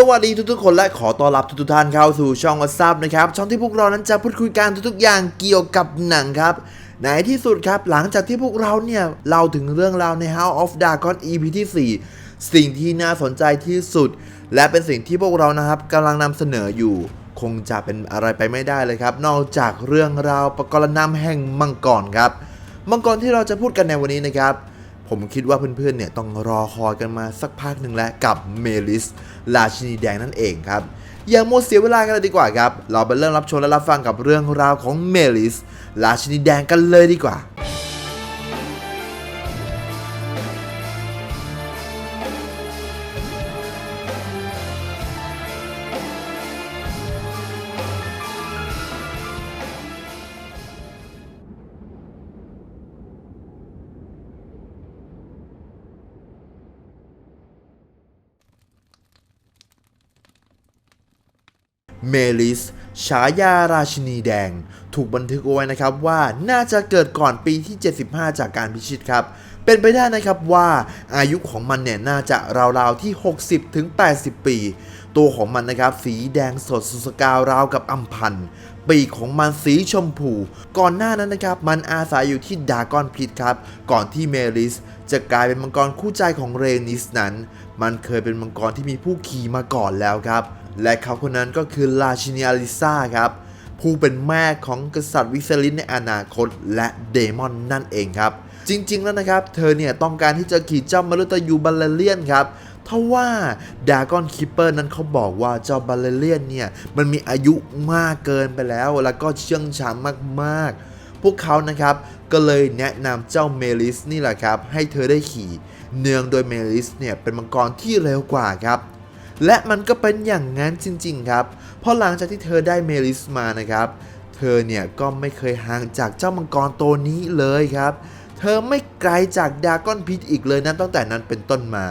สวัสดีทุกๆ คนและขอต้อนรับทุกๆท่านเข้าสู่ช่องวั s ั p นะครับช่องที่พวกเรานั้นจะพูดคุยกันทุกๆอย่างเกี่ยวกับหนังครับในที่สุดครับหลังจากที่พวกเราเนี่ยเล่าถึงเรื่องราวใน House of Dragon EP ที่ 4 สิ่งที่น่าสนใจที่สุด และเป็นสิ่งที่พวกเรานะครับกำลังนำเสนออยู่ คงจะเป็นอะไรไปไม่ได้เลยครับ นอกจากเรื่องราวประกรณำแห่งมังกรครับ มังกรที่เราจะพูดกันในวันนี้นะครับ ผมคิดว่าเพื่อนๆเนี่ยต้องรอคอยกันมาสักพักหนึ่งแล้วกับเมลิสราชินีแดงนั่นเองครับ อย่าโมเสียเวลากันเลยดีกว่าครับ เราไปเริ่มรับชมและรับฟังกับเรื่องราวของเมลิสราชินีแดงกันเลยดีกว่า เมลิสฉายาราชินีแดง ถูกบันทึกเอาไว้นะครับว่าน่าจะเกิดก่อนปีที่ 75 จากการพิชิตครับ เป็นไปได้นะครับว่าอายุของมันเนี่ยน่าจะราวๆที่ 60ถึง80ปี ตัวของมันนะครับสีแดงสดสุสกาวราวกับอัมพันธ์ปีกของมันสีชมพู ก่อนหน้านั้นนะครับ มันอาศัยอยู่ที่ดากอนพิษครับ ก่อนที่เมลิส จะกลายเป็นมังกรคู่ใจของเรนิสนั้น มันเคยเป็นมังกรที่มีผู้ขี่มาก่อนแล้วครับ และเขาคนนั้นก็คือราชินีอลิซาครับผู้เป็นแม่ของกษัตริย์วิเซลินในอนาคตและเดมอนนั่นเองครับ จริง ๆ แล้วนะครับ เธอเนี่ยต้องการที่จะขี่เจ้ามรุตยูบัลเลเลียนครับทว่าดากอนคิปเปอร์นั้นเขาบอกว่าเจ้าบัลเลเลียนเนี่ยมันมีอายุมากเกินไปแล้ว แล้วก็เชื่องช้ามากๆ พวกเขานะครับก็เลยแนะนำเจ้าเมลิสนี่แหละครับให้เธอได้ขี่ เนื่องโดยเมลิสเนี่ยเป็นมังกรที่เร็วกว่าครับ และมันก็เป็นอย่างนั้นจริง ๆ ครับ เพราะหลังจากที่เธอได้เมลิสมานะครับ เธอเนี่ยก็ไม่เคยห่างจากเจ้ามังกรตัวนี้เลยครับ เธอไม่ไกลจากดากอนพิษอีกเลยนะตั้งแต่นั้นเป็นต้นมา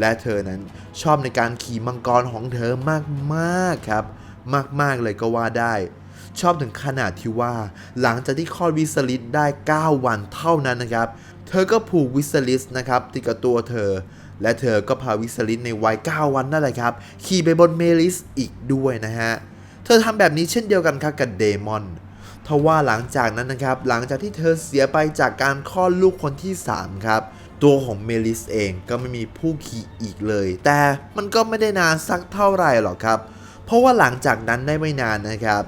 และเธอนั้นชอบในการขี่มังกรของเธอมากๆครับ มากๆเลยก็ว่าได้ชอบถึงขนาดที่ว่า หลังจากที่คลอดวิสลิสได้ 9 วันเท่านั้นนะครับ เธอก็ผูกวิสลิสนะครับติดกับตัวเธอ และเธอก็พาวิสลิสในวัย 9 วันนั่นแหละครับ ขี่ไปบนเมลิสอีกด้วยนะฮะ เธอทำแบบนี้เช่นเดียวกันครับกับเดมอนทว่าหลังจากนั้นนะครับ หลังจากที่เธอเสียไปจากการคลอดลูกคนที่ 3 ครับ ตัวของเมลิสเองก็ไม่มีผู้ขี่อีกเลย แต่มันก็ไม่ได้นานสักเท่าไหร่หรอกครับ เพราะว่าหลังจากนั้นได้ไม่นานนะครับ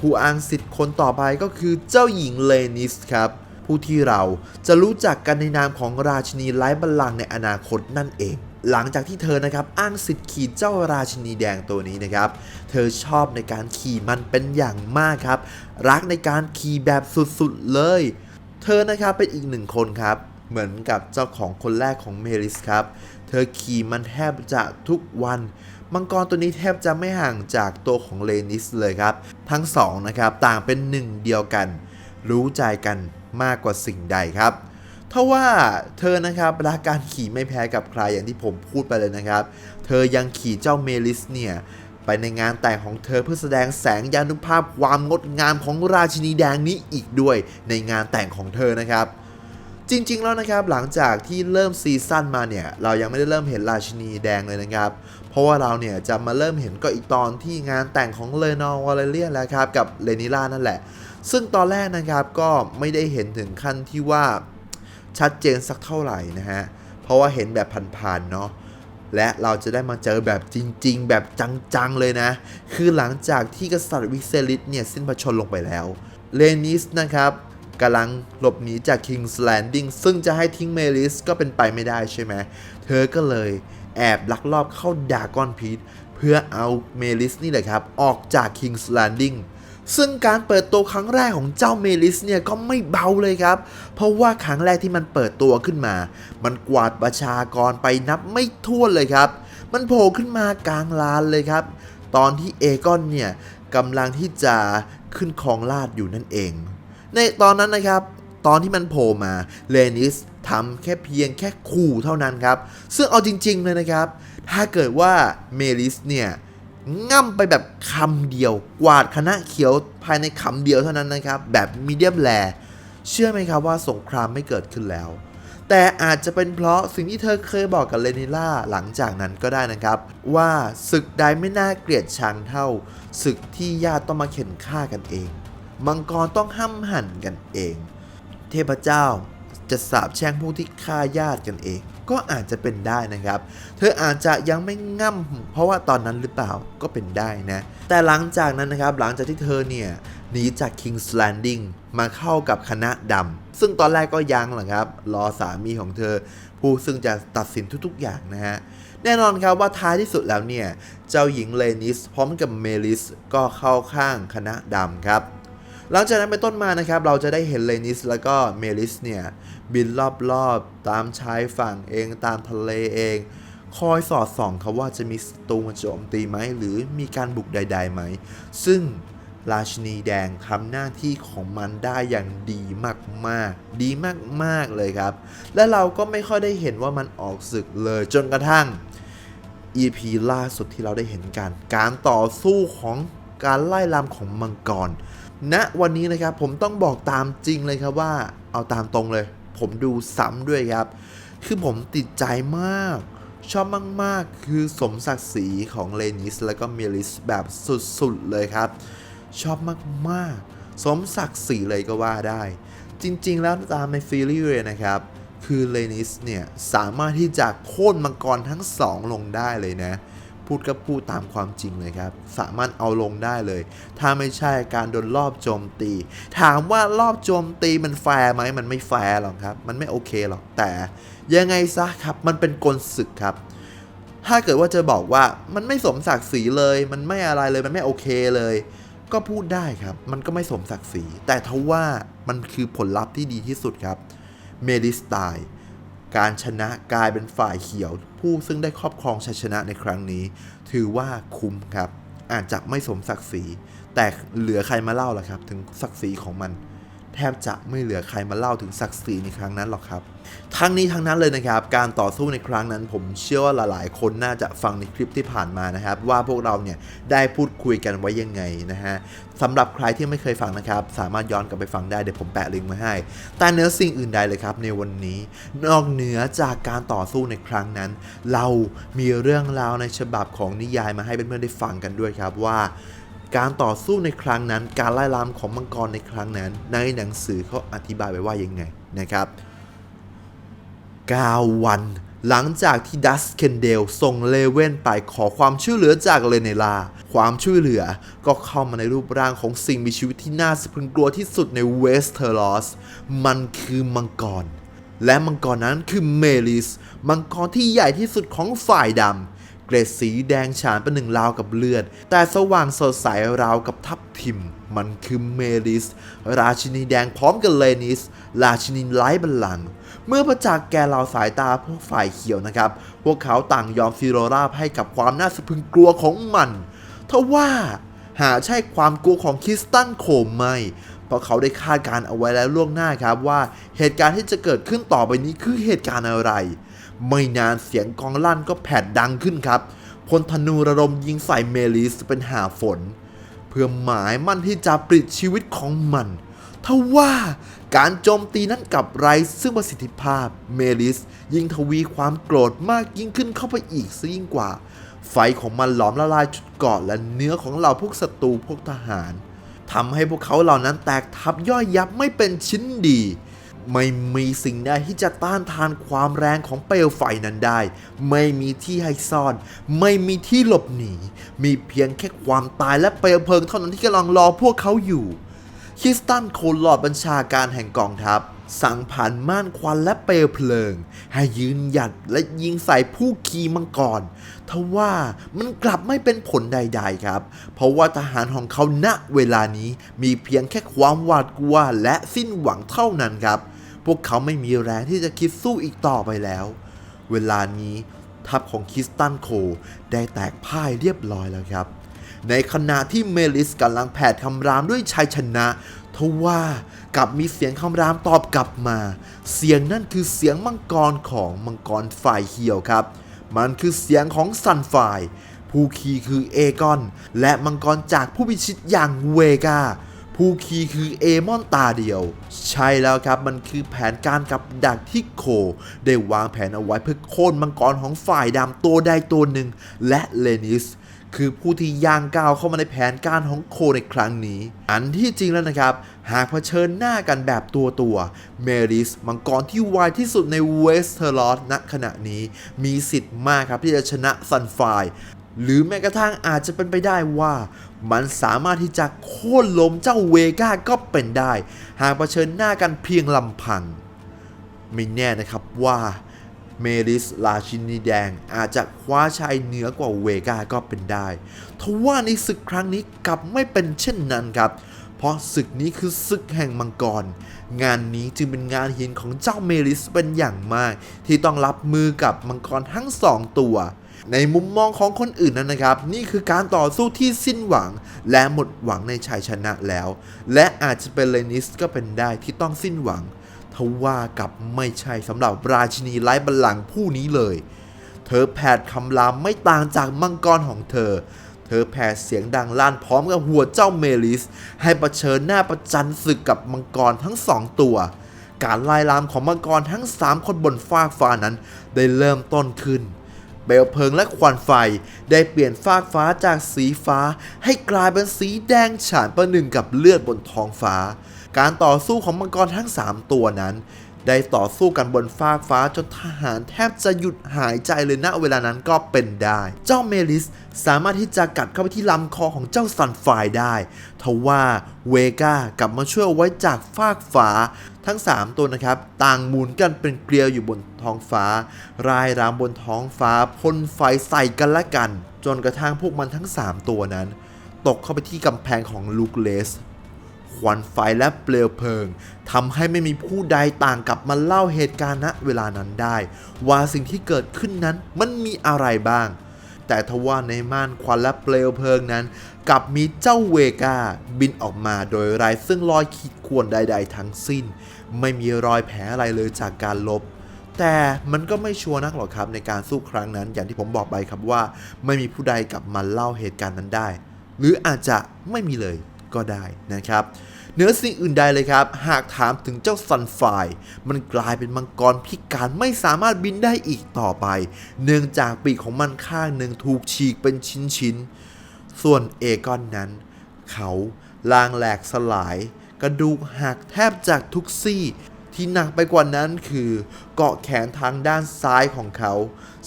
ผู้อ้างสิทธิ์คนต่อไปก็คือเจ้าหญิงเลนิสครับ ผู้ที่เราจะรู้จักกันในนามของราชินีไร้บัลลังก์ในอนาคตนั่นเอง หลังจากที่เธอนะครับอ้างสิทธิ์ขี่เจ้าราชินีแดงตัวนี้นะครับ เธอชอบในการขี่มันเป็นอย่างมากครับ รักในการขี่แบบสุดๆเลย เธอนะครับเป็นอีกหนึ่งคนครับเหมือนกับเจ้าของคนแรกของเมลิสครับ เธอขี่มันแทบจะทุกวัน มังกรตัวนี้แทบจะไม่ห่างจากตัวของเลนิสเลยครับ ทั้งสองนะครับต่างเป็นหนึ่งเดียวกัน รู้ใจกันมากกว่าสิ่งใดครับทว่าเธอนะครับรักการขี่ไม่แพ้กับใครอย่างที่ผมพูดไปเลยนะครับ เธอยังขี่เจ้าเมลิสเนี่ยไปในงานแต่งของเธอเพื่อแสดงแสงยานุภาพความงดงามของราชินีแดงนี้อีกด้วยในงานแต่งของเธอนะครับ จริงๆแล้วนะครับหลังจากที่เริ่มซีซั่นมาเนี่ยเรายังไม่ได้เริ่มเห็นราชินีแดงเลยนะครับ เพราะว่าเราเนี่ยจะมาเริ่มเห็นก็อีกตอนที่งานแต่งของเลนอวาเลเลียนแล้วครับกับเลนิล่านั่นแหละ ซึ่งตอนแรกนะครับก็ไม่ได้เห็นถึงขั้นที่ว่าชัดเจนสักเท่าไหร่นะฮะ เพราะว่าเห็นแบบผ่านๆเนาะและเราจะได้มาเจอแบบจริง ๆ แบบจัง ๆ เลยนะ คือหลังจากที่กษัตริย์วิเซลิสเนี่ยสิ้นพระชนม์ลงไปแล้ว เลนิสนะครับกำลังหลบหนีจาก King's Landing ซึ่งจะให้ทิ้งเมลิสก็เป็นไปไม่ได้ใช่ไหม เธอก็เลยแอบลักลอบเข้าดากอนพีทเพื่อเอาเมลิสนี่แหละครับ ออกจาก King's Landing ซึ่งการเปิดตัวครั้งแรกของเจ้าเมลิสเนี่ยก็ไม่เบาเลยครับ เพราะว่าครั้งแรกที่มันเปิดตัวขึ้นมา มันกวาดประชากรไปนับไม่ถ้วนเลยครับ มันโผล่ขึ้นมากลางลานเลยครับ ตอนที่เอกอนเนี่ยกำลังที่จะขึ้นครองราชอยู่นั่นเอง ในตอนนั้นนะครับ ตอนที่มันโผล่มาเลนิสทำแค่เพียงแค่ขู่เท่านั้นครับ ซึ่งเอาจริงๆเลยนะครับ ถ้าเกิดว่าเมลิสเนี่ย ง่ำไปแบบคำเดียว กวาดคณะเขียวภายในคำเดียวเท่านั้นนะครับ แบบมีเดียมแลเชื่อไหมครับว่าสงครามไม่เกิดขึ้นแล้ว แต่อาจจะเป็นเพราะสิ่งที่เธอเคยบอกกับเลนิล่าหลังจากนั้นก็ได้นะครับ ว่าศึกใดไม่น่าเกลียดชังเท่าศึกที่ญาติต้องมาเข็นฆ่ากันเอง มังกรต้องห้ำหั่นกันเอง เทพเจ้าจะสาบแช่งผู้ที่ฆ่าญาติกันเอง ก็อาจจะเป็นได้นะครับ เธออาจจะยังไม่ง่ำเพราะว่าตอนนั้นหรือเปล่าก็เป็นได้นะ แต่หลังจากนั้นนะครับ หลังจากที่เธอเนี่ยหนีจาก King's Landing มาเข้ากับคณะดำซึ่งตอนแรกก็ยังแหละครับ รอสามีของเธอ ผู้ซึ่งจะตัดสินทุกๆอย่างนะฮะแน่นอนครับว่าท้ายที่สุดแล้วเนี่ย เจ้าหญิงเลนิสพร้อมกับเมลิสก็เข้าข้างคณะดำครับ หลังจากนั้นเป็นต้นมานะครับ เราจะได้เห็นเลนิสแล้วก็เมลิสเนี่ย บินรอบๆ ตามชายฝั่งเองตามทะเลเอง คอยสอดส่องเขาว่าจะมีศัตรูมาโจมตีไหม หรือมีการบุกใด ๆ ไหม ซึ่งราชินีแดงทำหน้าที่ของมันได้อย่างดีมากๆ ดีมากๆเลยครับ และเราก็ไม่ค่อยได้เห็นว่ามันออกศึกเลยจนกระทั่ง EP ล่าสุดที่เราได้เห็นกัน การต่อสู้ของ การไล่ลำของมังกรณวันนี้นะครับผมต้องบอกตามจริงเลยครับว่า เอาตามตรงเลย ผมดูซ้ำด้วยครับ คือผมติดใจมาก ชอบมาก ๆ คือสมศักดิ์ศรีของเลนิส และก็เมลิสแบบสุด ๆ เลยครับ ชอบมาก ๆ สมศักดิ์ศรีเลยก็ว่าได้ จริง ๆ แล้วตามในซีรีเลยนะครับ คือเลนิสเนี่ย สามารถที่จะโค่นมังกรทั้งสองลงได้เลยนะ พูดก็พูดตามความจริงเลยครับ สามารถเอาลงได้เลย ถ้าไม่ใช่การโดนรอบโจมตี ถามว่ารอบโจมตีมันแฟร์ไหมมันไม่แฟร์หรอกครับ มันไม่โอเคหรอกแต่ยังไงซะครับมันเป็นกลศึกครับ ถ้าเกิดว่าจะบอกว่ามันไม่สมศักดิ์ศรีเลย มันไม่อะไรเลยมันไม่โอเคเลย ก็พูดได้ครับ มันก็ไม่สมศักดิ์ศรีแต่ทว่ามันคือผลลัพธ์ที่ดีที่สุดครับเมลิสไตล์ การชนะกลายเป็นฝ่ายเขียว ผู้ซึ่งได้ครอบครองชัยชนะในครั้งนี้ ถือว่าคุ้มครับ อาจจะไม่สมศักดิ์ศรี แต่เหลือใครมาเล่าล่ะครับ ถึงศักดิ์ศรีของมัน แทบจะไม่เหลือใครมาเล่าถึงศักดิ์ศรีในครั้งนั้นหรอกครับ ทั้งนี้ทั้งนั้นเลยนะครับ การต่อสู้ในครั้งนั้น ผมเชื่อว่าหลายๆ คนน่าจะฟังในคลิปที่ผ่านมานะครับ ว่าพวกเราเนี่ยได้พูดคุยกันไว้ยังไงนะฮะสำหรับใครที่ไม่เคยฟังนะครับ สามารถย้อนกลับไปฟังได้เดี๋ยวผมแปะลิงก์มาให้ แต่เนื้อสิ่งอื่นใดเลยครับในวันนี้ นอกเหนือจากการต่อสู้ในครั้งนั้น เรามีเรื่องราวในฉบับของนิยายมาให้เพื่อนๆได้ฟังกันด้วยครับว่า การต่อสู้ในครั้งนั้น การไล่ลามของมังกรในครั้งนั้น ในหนังสือเขาอธิบายไว้ว่ายังไงนะครับ9วัน หลังจากที่ดัสเคนเดลส่งเลเว่นไปขอความช่วยเหลือจากเลเนลา ความช่วยเหลือก็เข้ามาในรูปร่างของสิ่งมีชีวิตที่น่าสะพรึงกลัวที่สุดในเวสเทอรอส มันคือมังกร และมังกรนั้นคือเมลิส มังกรที่ใหญ่ที่สุดของฝ่ายดำ เกรดสีแดงฉานเป็นหนึ่งราวกับเลือด แต่สว่างสดใสราวกับทับทิม มันคือเมลิส ราชินีแดงพร้อมกับเลนิส ราชินีไร้บัลลังก์เมื่อประจักษ์แก่เหล่าสายตาพวกฝ่ายเขียวนะครับ พวกเขาต่างยอมซีโรราบให้กับความน่าสะพึงกลัวของมันทว่าหาใช่ความกลัวของคิสตันโคมไม่ เพราะเขาได้คาดการณ์เอาไว้แล้วล่วงหน้าครับว่าเหตุการณ์ที่จะเกิดขึ้นต่อไปนี้คือเหตุการณ์อะไร ไม่นานเสียงกองลั่นก็แผดดังขึ้นครับ พลธนูระดมยิงใส่เมลิสเป็นหาฝน เพื่อหมายมั่นที่จะปลิดชีวิตของมันทว่าการโจมตีนั้นกลับไร้ซึ่งประสิทธิภาพเมลิส ยิ่งทวีความโกรธมากยิ่งขึ้นเข้าไปอีกซะยิ่งกว่า ไฟของมันหลอมละลายจุดเกาะและเนื้อของเหล่าพวกศัตรูพวกทหารทำให้พวกเขาเหล่านั้นแตกทับย่อยยับไม่เป็นชิ้นดี ไม่มีสิ่งใดที่จะต้านทานความแรงของเปลวไฟนั้นได้ ไม่มีที่ให้ซ่อน ไม่มีที่หลบหนี มีเพียงแค่ความตายและเปลวเพลิงเท่านั้นที่กำลังรอพวกเขาอยู่คิสตันโคลอดบัญชาการแห่งกองทัพ สั่งผ่านม่านควันและเปลวเพลิง ให้ยืนหยัดและยิงใส่ผู้ขี่มังกรทว่ามันกลับไม่เป็นผลใดๆครับ เพราะว่าทหารของเขาณเวลานี้มีเพียงแค่ความหวาดกลัวและสิ้นหวังเท่านั้นครับ พวกเขาไม่มีแรงที่จะคิดสู้อีกต่อไปแล้ว เวลานี้ทัพของคิสตันโคได้แตกพ่ายเรียบร้อยแล้วครับ ในขณะที่เมลิสกำลังแผดคำรามด้วยชัยชนะทว่ากลับมีเสียงคำรามตอบกลับมา เสียงนั่นคือเสียงมังกรของมังกรฝ่ายเขียวครับ มันคือเสียงของซันฝ่าย ผู้ขี่คือเอกอน และมังกรจากผู้พิชิตอย่างเวกา ผู้คีคือเอมอนตาเดียว ใช่แล้วครับมันคือแผนการกับดักที่โค ได้วางแผนเอาไว้เพื่อโค่นมังกรของฝ่ายดำตัวใดตัวหนึ่ง และเลนิส คือผู้ที่ย่างก้าวเข้ามาในแผนการของโคในครั้งนี้ อันที่จริงแล้วนะครับ หากเผชิญหน้ากันแบบตัวตัวเมริสมังกรที่ไวที่สุดในเวสเทอร์ลอสณขณะนี้ มีสิทธิ์มากครับที่จะชนะซันไฟ หรือแม้กระทั่งอาจจะเป็นไปได้ว่า มันสามารถที่จะโค่นล้มเจ้าเวก้าก็เป็นได้ หากเผชิญหน้ากันเพียงลำพัง ไม่แน่นะครับว่าเมลิสราชินีแดงอาจจะคว้าชัยเหนือกว่าเวกาก็เป็นได้ทว่าในศึกครั้งนี้กลับไม่เป็นเช่นนั้นครับ เพราะศึกนี้คือศึกแห่งมังกร งานนี้จึงเป็นงานหินของเจ้าเมลิสเป็นอย่างมาก ที่ต้องรับมือกับมังกรทั้งสองตัว ในมุมมองของคนอื่นนั้นนะครับ นี่คือการต่อสู้ที่สิ้นหวัง และหมดหวังในชัยชนะแล้ว และอาจจะเป็นเลนิสก็เป็นได้ที่ต้องสิ้นหวังทว่ากับไม่ใช่สำหรับราชินีไร้บัลลังก์ผู้นี้เลย เธอแผดคำรามไม่ต่างจากมังกรของเธอ เธอแผดเสียงดังลั่นพร้อมกับหัวเจ้าเมลิส ให้ประเชิญหน้าประจันศึกกับมังกรทั้งสองตัว การไล่ลามของมังกรทั้ง 3 คนบนฟากฟ้านั้นได้เริ่มต้นขึ้น เปลวเพลิงและควันไฟได้เปลี่ยนฟากฟ้าจากสีฟ้า ให้กลายเป็นสีแดงฉานประหนึ่งกับเลือดบนท้องฟ้า การต่อสู้ของมังกรทั้ง 3 ตัวนั้น ได้ต่อสู้กันบนฟากฟ้าจนทหารแทบจะหยุดหายใจเลยณเวลานั้นก็เป็นได้ เจ้าเมลิสสามารถที่จะกัดเข้าไปที่ลำคอของเจ้าซันไฟได้ทว่าเวก้ากลับมาช่วยเอาไว้จากฟากฟ้าทั้ง 3 ตัวนะครับ ต่างหมุนกันเป็นเกลียวอยู่บนท้องฟ้า รายรามบนท้องฟ้าพ่นไฟใส่กันและกัน จนกระทั่งพวกมันทั้ง 3 ตัวนั้น ตกเข้าไปที่กำแพงของลูกเลส ควันไฟและเปลวเพลิงทำให้ไม่มีผู้ใดต่างกับมาเล่าเหตุการณ์ณเวลานั้นได้ ว่าสิ่งที่เกิดขึ้นนั้นมันมีอะไรบ้าง แต่ทว่าในม่านควันและเปลวเพลิงนั้นกลับมีเจ้าเวกาบินออกมาโดยไร้ซึ่งรอยขีดข่วนใด ๆ ทั้งสิ้น ไม่มีรอยแผลอะไรเลยจากการลบแต่มันก็ไม่ชัวร์นักหรอกครับในการสู้ครั้งนั้น อย่างที่ผมบอกไปครับว่า ไม่มีผู้ใดกลับมาเล่าเหตุการณ์นั้นได้ หรืออาจจะไม่มีเลย ก็ได้นะครับเหนือสิ่งอื่นใดเลยครับ หากถามถึงเจ้าซันไฟมันกลายเป็นมังกรพิการไม่สามารถบินได้อีกต่อไป เนื่องจากปีกของมันข้างหนึ่งถูกฉีกเป็นชิ้นๆ ส่วนเอกอนนั้น เขาลางแหลกสลาย กระดูกหักแทบจากทุกซี่ ที่หนักไปกว่านั้นคือ เกาะแขนทางด้านซ้ายของเขา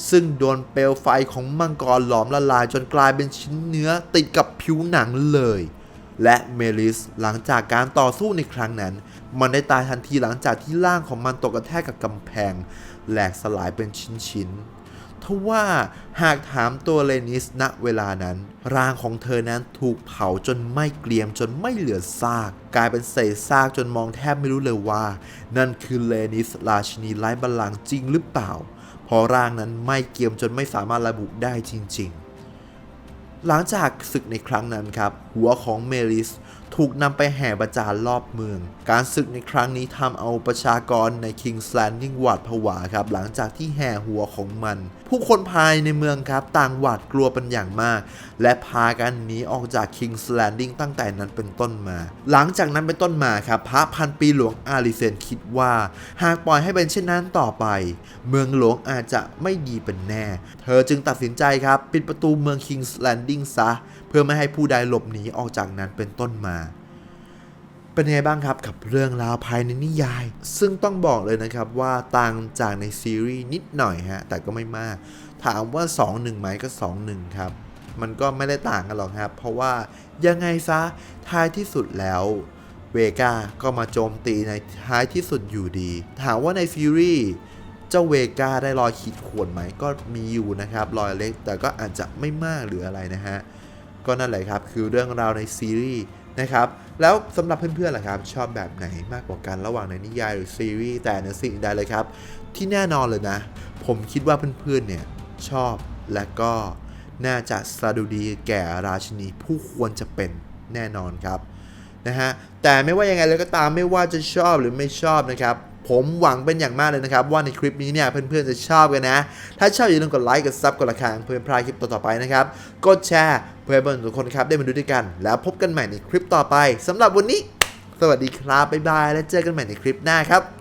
ซึ่งโดนเปลวไฟของมังกรหลอมละลายจนกลายเป็นชิ้นเนื้อติดกับผิวหนังเลย และเมลิสหลังจากการต่อสู้ในครั้งนั้น มันได้ตายทันทีหลังจากที่ร่างของมันตกกระแทกกับกำแพง แหลกสลายเป็นชิ้นๆทว่าหากถามตัวเลนิสณเวลานั้น ร่างของเธอนั้นถูกเผาจนไม่เกรียมจนไม่เหลือซาก กลายเป็นเศษซากจนมองแทบไม่รู้เลยว่า นั่นคือเลนิสราชินีไร้บัลลังก์จริงหรือเปล่า เพราะร่างนั้นไม่เกรียมจนไม่สามารถระบุได้จริง ๆ หลังจากศึกในครั้งนั้นครับ หัวของเมลิส ถูกนำไปแห่ประจานรอบเมือง การศึกในครั้งนี้ทำเอาประชากรใน King's Landing หวาดผวาครับ หลังจากที่แห่หัวของมัน ผู้คนภายในเมืองครับต่างหวาดกลัวเป็นอย่างมาก และพากันหนีออกจาก King's Landing ตั้งแต่นั้นเป็นต้นมา หลังจากนั้นเป็นต้นมาครับพระพันปีหลวงอาริเซนคิดว่า หากปล่อยให้เป็นเช่นนั้นต่อไป เมืองหลวงอาจจะไม่ดีเป็นแน่ เธอจึงตัดสินใจครับ ปิดประตูเมือง King's Landing ซะ เพื่อไม่ให้ผู้ใดหลบหนีออกจากนั้นเป็นต้นมา เป็นไงบ้างครับกับเรื่องราวภายในนิยาย ซึ่งต้องบอกเลยนะครับว่าต่างจากในซีรีส์นิดหน่อยฮะแต่ก็ไม่มาก ถามว่า 2-1ไหมก็ 2-1 ครับ มันก็ไม่ได้ต่างกันหรอกครับ เพราะว่ายังไงซะท้ายที่สุดแล้วเวกาก็มาโจมตีในท้ายที่สุดอยู่ดี ถามว่าในซีรีส์เจ้าเวกาได้รอยขีดข่วนไหมก็มีอยู่นะครับ รอยเล็กแต่ก็อาจจะไม่มากหรืออะไรนะฮะ ก็นั่นแหละครับ คือเรื่องราวในซีรีส์นะครับ แล้วสำหรับเพื่อนๆล่ะครับ ชอบแบบไหนมากกว่ากันระหว่างในนิยายหรือซีรีส์แต่ในสิ่งใดเลยครับ ที่แน่นอนเลยนะ ผมคิดว่าเพื่อนๆเนี่ยชอบและก็น่าจะสะดุดีแก่ราชินีผู้ควรจะเป็นแน่นอนครับนะฮะแต่ไม่ว่ายังไงเลยก็ตามไม่ว่าจะชอบหรือไม่ชอบนะครับ ผมหวังเป็นอย่างมากเลยนะครับ ว่าในคลิปนี้เนี่ยเพื่อนๆจะชอบกันนะ ถ้าชอบอย่าลืมกดไลค์กดซับกดระฆังเพื่อนพลาดคลิปต่อๆไปนะครับ กดแชร์เพื่อนเพื่อนทุกคนครับได้มาดูด้วยกัน แล้วพบกันใหม่ในคลิปต่อไปสำหรับวันนี้ สวัสดีครับบ๊ายบายและเจอกันใหม่ในคลิปหน้าครับ